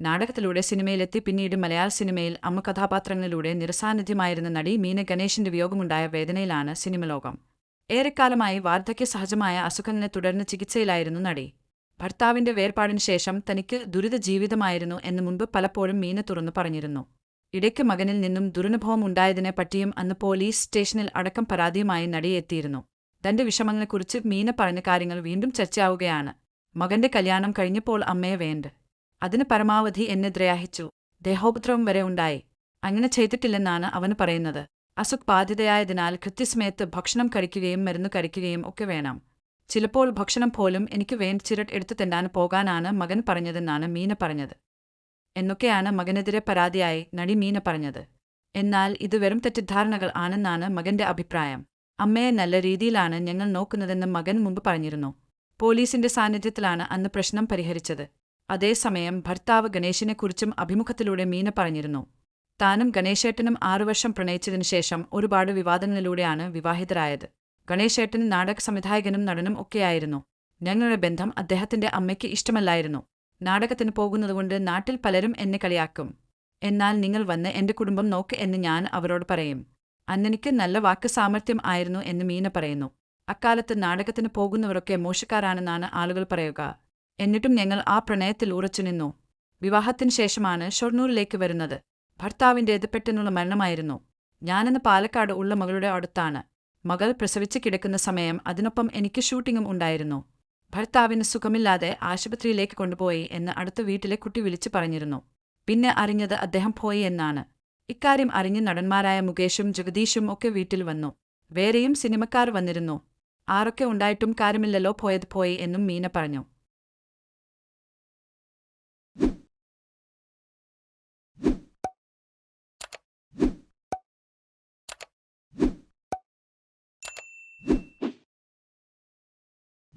നാടകത്തിലൂടെ സിനിമയിലെത്തി പിന്നീട് മലയാള സിനിമയിൽ അമ്മ കഥാപാത്രങ്ങളിലൂടെ നിരസാന്നിധ്യമായിരുന്ന നടി മീന ഗണേഷിന്റെ വിയോഗമുണ്ടായ വേദനയിലാണ് സിനിമ ലോകം ഏറെക്കാലമായി വാർദ്ധക്യ സഹജമായ അസുഖങ്ങളെ തുടർന്ന് ചികിത്സയിലായിരുന്നു നടി. ഭർത്താവിന്റെ വേർപാടിനു ശേഷം തനിക്ക് ദുരിത ജീവിതമായിരുന്നു എന്ന് മുൻപ് പലപ്പോഴും മീന തുറന്നു പറഞ്ഞിരുന്നു. ഇടയ്ക്ക് മകനിൽ നിന്നും ദുരനുഭവം ഉണ്ടായതിനെ പറ്റിയും അന്ന് പോലീസ് സ്റ്റേഷനിൽ അടക്കം പരാതിയുമായി നടി എത്തിയിരുന്നു. തന്റെ വിഷമങ്ങളെക്കുറിച്ച് മീന പറഞ്ഞ കാര്യങ്ങൾ വീണ്ടും ചർച്ചയാവുകയാണ്. മകന്റെ കല്യാണം കഴിഞ്ഞപ്പോൾ അമ്മയെ വേണ്ട അതിന് പരമാവധി എന്നെ ദ്രയാഹിച്ചു. ദേഹോപദ്രവം വരെ ഉണ്ടായി. അങ്ങനെ ചെയ്തിട്ടില്ലെന്നാണ് അവന് പറയുന്നത്. അസുഖ് ബാധിതയായതിനാൽ കൃത്യസമയത്ത് ഭക്ഷണം കഴിക്കുകയും മരുന്ന് കഴിക്കുകയും ഒക്കെ വേണം. ചിലപ്പോൾ ഭക്ഷണം പോലും എനിക്ക് വേണ്ട ചിരട്ട് എടുത്തു തെണ്ടാൻ പോകാനാണ് മകൻ പറഞ്ഞതെന്നാണ് മീന പറഞ്ഞത്. എന്നൊക്കെയാണ് മകനെതിരെ പരാതിയായി നടി മീന പറഞ്ഞത്. എന്നാൽ ഇത് വെറും തെറ്റിദ്ധാരണകൾ ആണെന്നാണ് മകന്റെ അഭിപ്രായം. അമ്മയെ നല്ല രീതിയിലാണ് ഞങ്ങൾ നോക്കുന്നതെന്ന് മകൻ മുമ്പ് പറഞ്ഞിരുന്നു. പോലീസിന്റെ സാന്നിധ്യത്തിലാണ് അന്ന് പ്രശ്നം പരിഹരിച്ചത്. അതേസമയം ഭർത്താവ് ഗണേശിനെക്കുറിച്ചും അഭിമുഖത്തിലൂടെ മീന പറഞ്ഞിരുന്നു. താനും ഗണേശേട്ടനും ആറുവർഷം പ്രണയിച്ചതിനു ശേഷം ഒരുപാട് വിവാദങ്ങളിലൂടെയാണ് വിവാഹിതരായത്. ഗണേശേട്ടൻ നാടക സംവിധായകനും നടനും ഒക്കെയായിരുന്നു. ഞങ്ങളുടെ ബന്ധം അദ്ദേഹത്തിന്റെ അമ്മയ്ക്ക് ഇഷ്ടമല്ലായിരുന്നു. നാടകത്തിന് പോകുന്നതുകൊണ്ട് നാട്ടിൽ പലരും എന്നെ കളിയാക്കും. എന്നാൽ നിങ്ങൾ വന്ന് എന്റെ കുടുംബം നോക്ക് എന്ന് ഞാൻ അവരോട് പറയും. അന്നെനിക്ക് നല്ല വാക്ക് സാമർഥ്യം ആയിരുന്നു എന്ന് മീന പറയുന്നു. അക്കാലത്ത് നാടകത്തിന് പോകുന്നവരൊക്കെ മോശക്കാരാണെന്നാണ് ആളുകൾ പറയുക. എന്നിട്ടും ഞങ്ങൾ ആ പ്രണയത്തിൽ ഉറച്ചുനിന്നു വിവാഹത്തിന് ശേഷമാണ് ഷൊർണൂരിലേക്ക് വരുന്നത്. ഭർത്താവിന്റേത് പെട്ടെന്നുള്ള മരണമായിരുന്നു. ഞാനെന്ന് പാലക്കാട് ഉള്ള മകളുടെ അടുത്താണ്. മകൾ പ്രസവിച്ച് കിടക്കുന്ന സമയം അതിനൊപ്പം എനിക്ക് ഷൂട്ടിങ്ങും ഉണ്ടായിരുന്നു. ഭർത്താവിന് സുഖമില്ലാതെ ആശുപത്രിയിലേക്ക് കൊണ്ടുപോയി എന്ന് അടുത്ത വീട്ടിലെ കുട്ടി വിളിച്ചു പറഞ്ഞിരുന്നു. പിന്നെ അറിഞ്ഞത് അദ്ദേഹം പോയി എന്നാണ്. ഇക്കാര്യം അറിഞ്ഞ് നടന്മാരായ മുകേഷും ജഗദീഷും ഒക്കെ വീട്ടിൽ വന്നു. വേറെയും സിനിമക്കാർ വന്നിരുന്നു. ആരൊക്കെ ഉണ്ടായിട്ടും കാര്യമില്ലല്ലോ പോയത് പോയി എന്നും മീന പറഞ്ഞു.